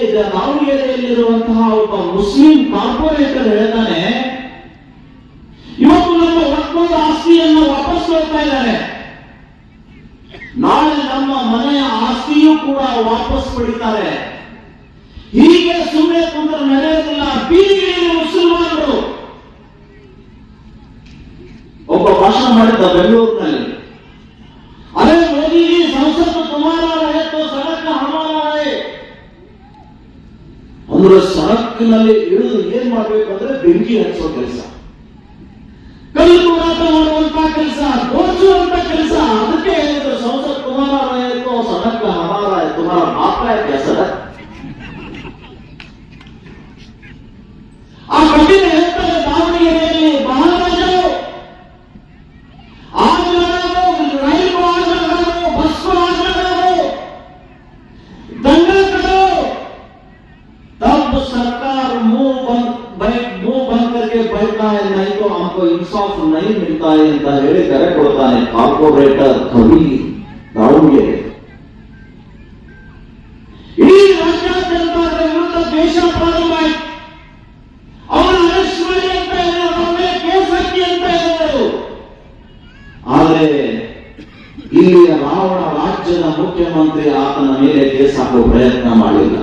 ದೇಶದಲ್ಲಿರುವಂತಹ ಒಬ್ಬ Muslim corporate ಹೇಳ್ತಾನೆ, ಇವತ್ತು ನಮ್ಮ ಒಕ್ಕೂಟ ಆಸ್ತಿಯನ್ನು ವಾಪಸ್ ಕೊಡ್ತಾ ಇದ್ದಾರೆ. ನಾಳೆ ನಮ್ಮ ಮನೆಯ ಆಸ್ತಿಯೂ ಕೂಡ ವಾಪಸ್ ಪಡಿತಾರೆ. ಹೀಗೆ ಸುಮ್ಮನೆ ಕುಂದ್ರೆ ನಡೆಯೋದಿಲ್ಲ ಬೀದಿಗೆ ಮುಸಲ್ಮಾನರು ಒಬ್ಬ ಭಾಷಣ ಮಾಡಿದ್ದ ಬೆಂಗಳೂರಿನಲ್ಲಿ. ಅದೇ ಮೋದಿ ಸಂಸತ್ತು ತುಮಾರ ಅಂದ್ರೆ ಸಡಕ್ನಲ್ಲಿ ಇಳಿದು ಏನ್ ಮಾಡ್ಬೇಕು ಅಂದ್ರೆ ಬೆಂಕಿ ಹಚ್ಚೋ ಕೆಲಸ. ಕಲ್ಲು ಮಾಡುವಂತ ಕೆಲಸ ತೋರಿಸುವಂತ ಕೆಲಸ. ಅದಕ್ಕೆ ಸಂಸತ್ ಕುಮಾರ ರಹೆ ತೋ ಆಯ್ತು ರಹೆ ತುಮಾರ ಬಾಪ मुंह बंद बैठ मुंह बंद करके बैठना है नहीं तो हमको इंसाफ नहीं मिलता है ಅಂತ ಹೇಳಿ ಕರೆ ಕೊಡ್ತಾನೆ ಕಾರ್ಪೊರೇಟರ್ ಕವಿ ದಾವಣಗೆರೆ ಇಡೀ ರಾಜ್ಯಾದ್ಯಂತ ವಿರುದ್ಧ ದ್ವೇಷ ಪ್ರಾರಂಭ ಆಯ್ತು ಅವರ ಅರೆಸ್ಟ್ ಮಾಡಿ ಅಂತ ಹೇಳಿದ್ರು ಅವರ ಮೇಲೆ ಕೇಸ್ ಹಾಕಿ ಅಂತ ಹೇಳಿದರು ಆದರೆ ಇಲ್ಲಿಯ ರಾವಣ ರಾಜ್ಯದ ಮುಖ್ಯಮಂತ್ರಿ ಆತನ ಮೇಲೆ ಕೇಸ್ ಹಾಕುವ ಪ್ರಯತ್ನ ಮಾಡಿಲ್ಲ